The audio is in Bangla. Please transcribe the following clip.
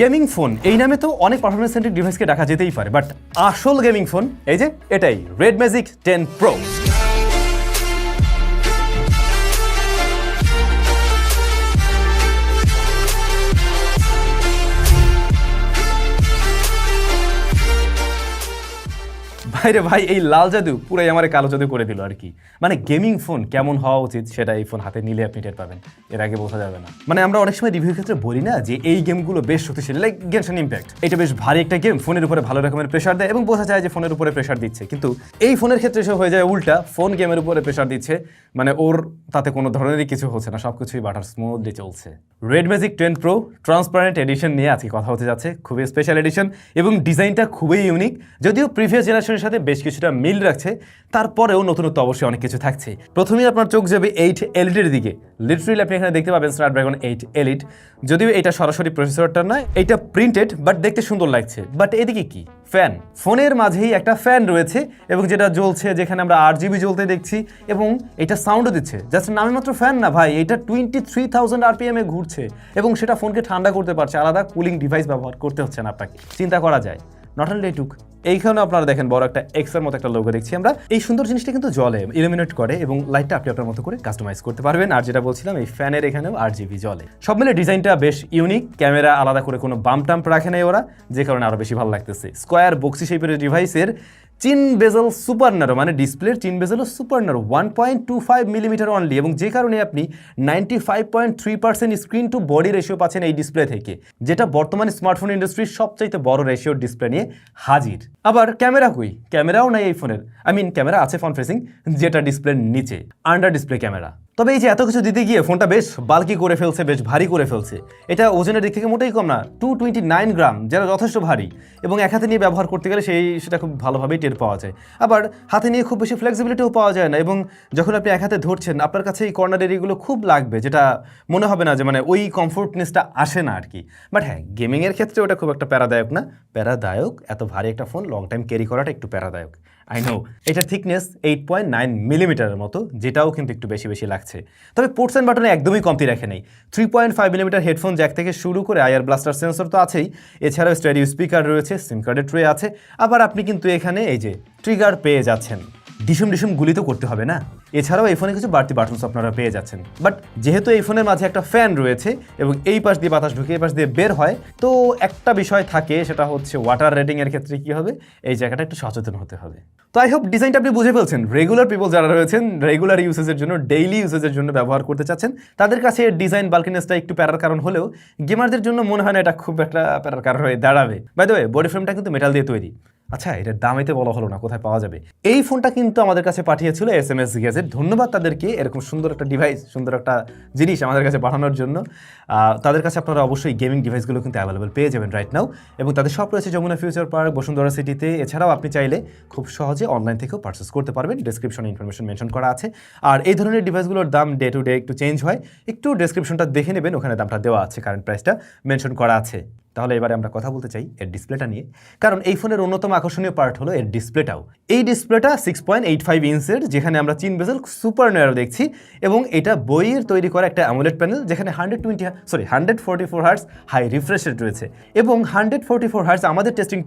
গেমিং ফোন, এই নামে তো অনেক পারফরমেন্স সেন্ট্রিক ডিভাইসকে ডাকা যেতেই পারে বাট আসল গেমিং ফোন, এই যে এটাই রেড ম্যাজিক টেন প্রো ভাইরে ভাই, এই লাল জাদু পুরাই আমার কালো জাদু করে দিল আর কি। মানে গেমিং ফোন কেমন হওয়া উচিত সেটা এই ফোন হাতে নিলে আপনি টের পাবেন। এর আগে বোঝা যাবে না। মানে আমরা অনেক সময় রিভিউর ক্ষেত্রে বলি না যে এই গেমগুলো বেশ শক্তিশালী লাইক গেমশন ইম্প্যাক্ট এটা বেশ ভারী একটা গেম ফোনের উপরে ভালো রকমের প্রেশার দেয় এবং বোঝা যায় যে ফোনের উপরে প্রেশার দিচ্ছে। কিন্তু এই ফোনের ক্ষেত্রে সে হয়ে যায় উল্টা ফোন গেমের উপরে প্রেশার দিচ্ছে। মানে ওর তাতে কোনো ধরনেরই কিছু হচ্ছে না সব কিছুই বাটার স্মুথলি চলছে। Red Magic ten Pro transparent edition নিয়ে আজকে কথা হতে যাচ্ছে, খুবই স্পেশাল এডিশন এবং ডিজাইনটা খুবই ইউনিক যদিও প্রিভিয়াস জেনারেশনের সাথে বেশ কিছুটা মিল রাখছে, তারপরেও নতুনত্ব অবশ্যই অনেক কিছু থাকছে। প্রথমেই আপনার চোখ যাবে এইট এলিটের দিকে। লিটারেলি আপনি এখানে দেখতে পাবেন স্ন্যাপড্রাগন এইট এলিট যদিও এটা সরাসরি প্রসেসরটা নয়, এটা প্রিন্টেড বাট দেখতে সুন্দর লাগছে। বাট এদিকে কি? ফ্যান। ফোনের মাঝেই একটা ফ্যান রয়েছে এবং যেটা জ্বলছে, যেখানে আমরা আর জিবি জ্বলতে দেখছি এবং এটা সাউন্ডও দিচ্ছে। জাস্ট নামে মাত্র ফ্যান না ভাই, এটা টোয়েন্টি থ্রি থাউজেন্ড আরপিএমে ঘুরছে এবং সেটা ফোনকে ঠান্ডা করতে পারছে। আলাদা কুলিং ডিভাইস ব্যবহার করতে হচ্ছে না আপনাকে। চিন্তা করা যায়। নট অনলি এটুক এইখানে আপনারা দেখেন বড় একটা এক্সের মতো একটা লোগো দেখছি আমরা। এই সুন্দর জিনিসটা কিন্তু জলে ইলুমিনেট করে এবং লাইটটা আপনি আপনার মতো করে কাস্টমাইজ করতে পারবেন। আর যেটা বলছিলাম, এই ফ্যানের এখানেও আর জিবি জলে। সব মিলে ডিজাইনটা বেশ ইউনিক ক্যামেরা আলাদা করে কোনো বাম টাম্প রাখে নাই ওরা, যে কারণে আরও বেশি ভালো লাগতেছে। স্কোয়ার বক্সি শেপের ডিভাইসের চিন বেজেল সুপার নারো মানে ডিসপ্লের chin বেজেলও super narrow one point two five millimetre only এবং যে কারণে আপনি ninety five point three percent screen to body ratio পাচ্ছেন এই ডিসপ্লে থেকে, যেটা বর্তমানে স্মার্টফোন ইন্ডাস্ট্রির সবচাইতে বড় রেশিওর ডিসপ্লে নিয়ে হাজির। আবার ক্যামেরা কই? ক্যামেরাও নাই এই ফোনের আই মিন ক্যামেরা আছে ফোন ফেসিং যেটা ডিসপ্লের নিচে আন্ডার ডিসপ্লে ক্যামেরা। তবে এই যে এত কিছু দিতে গিয়ে ফোনটা বেশ বাল্কি করে ফেলছে, বেশ ভারী করে ফেলছে। এটা ওজনের দিক থেকে মোটেই কম না টু টোয়েন্টি নাইন গ্রাম, যেটা যথেষ্ট ভারী। এবং এক হাতে নিয়ে ব্যবহার করতে গেলে সেই সেটা খুব ভালোভাবেই টের পাওয়া যায়। আবার হাতে নিয়ে খুব বেশি ফ্লেক্সিবিলিটিও পাওয়া যায় না এবং যখন আপনি এক হাতে ধরছেন, আপনার কাছে এই কর্নার এরিয়াগুলো খুব লাগবে, যেটা মনে হবে না যে মানে ওই কমফোর্টনেসটা আসে না আর কি বাট হ্যাঁ গেমিংয়ের ক্ষেত্রে ওটা খুব একটা প্যারাদায়ক না। প্যারাদায়ক, এত ভারী একটা ফোন লং টাইম ক্যারি করাটা একটু প্যারাদায়ক। আই নো এটা থিকনেস এইট পয়েন্ট নাইন মিলিমিটারের মতো, যেটাও কিন্তু একটু বেশি বেশি লাগছে। তবে পোর্টস অ্যান্ড বাটনে একদমই কমতি রাখে নেই। Three point five millimetre headphone jack থেকে শুরু করে আয়ার ব্লাস্টার সেন্সর তো আছেই। এছাড়াও স্টেডিও স্পিকার রয়েছে সিম কার্ডের ট্রে আছে। আবার আপনি কিন্তু এখানে এই যে ট্রিগার পেয়ে যাচ্ছেন। ডিসুম ডিসুম গুলি তো করতে হবে না। এছাড়াও এই ফোনে কিছু বাড়তি বাটনস আপনারা পেয়ে যাচ্ছেন। বাট যেহেতু এই ফোনের মাঝে একটা ফ্যান রয়েছে এবং এই পাশ দিয়ে বাতাস ঢুকে এই পাশ দিয়ে বের হয়, তো একটা বিষয় থাকে, সেটা হচ্ছে ওয়াটার রেটিং এর ক্ষেত্রে কি হবে? এই জায়গাটা একটু সচেতন হতে হবে। তো আই হোপ ডিজাইনটা আপনি বুঝে ফেলছেন। রেগুলার পিপল যারা রয়েছেন রেগুলার ইউসেজের জন্য ডেইলি ইউসেজের জন্য ব্যবহার করতে চাচ্ছেন, তাদের কাছে ডিজাইন বাল্কিনেসটা একটু প্যারার কারণ হলেও গেমারদের জন্য মনে হয় না এটা খুব একটা প্যারার কারণ হয়ে দাঁড়াবে। বাই দ্য ওয়ে বডি ফ্রেমটা কিন্তু মেটাল দিয়ে তৈরি। আচ্ছা এটার দামেতে বলা হলো না, কোথায় পাওয়া যাবে? এই ফোনটা কিন্তু আমাদের কাছে পাঠিয়েছিল এস এম এস গ্যাজেট ধন্যবাদ তাদেরকে, এরকম সুন্দর একটা ডিভাইস সুন্দর একটা জিনিস আমাদের কাছে পাঠানোর জন্য। তাদের কাছে আপনারা অবশ্যই গেমিং ডিভাইসগুলো কিন্তু অ্যাভেলেবল পেয়ে যাবেন রাইট নাও এবং তাদের সব রয়েছে যমুনা ফিউচার পার্ক বসুন্ধরা সিটিতে এছাড়াও আপনি চাইলে খুব সহজে অনলাইন থেকেও পারচেস করতে পারবেন। ডেসক্রিপশনে ইনফরমেশন মেনশন করা আছে। আর এই ধরনের ডিভাইসগুলোর দাম ডে টু ডে একটু চেঞ্জ হয়। একটু ডেসক্রিপশনটা দেখে নেবেন, ওখানে দামটা দেওয়া আছে কারেন্ট প্রাইসটা মেনশন করা আছে। তাহলে এবারে আমরা কথা বলতে চাই এর ডিসপ্লেটা নিয়ে। কারণ এই ফোনের অন্যতম আকর্ষণীয় পার্ট হলো এর ডিসপ্লেটাও। এই ডিসপ্লেটা সিক্স পয়েন্ট এইট ফাইভ ইঞ্চের, যেখানে আমরা চিন বেজেল সুপার নেয়ারো দেখছি, এবং এটা বইয়ের তৈরি করা একটা অ্যামুলেট প্যানেল যেখানে hundred twenty sorry hundred forty four hertz high refresh রয়েছে। এবং হান্ড্রেড ফোর্টি ফোর হার্স আমাদের টেস্টিং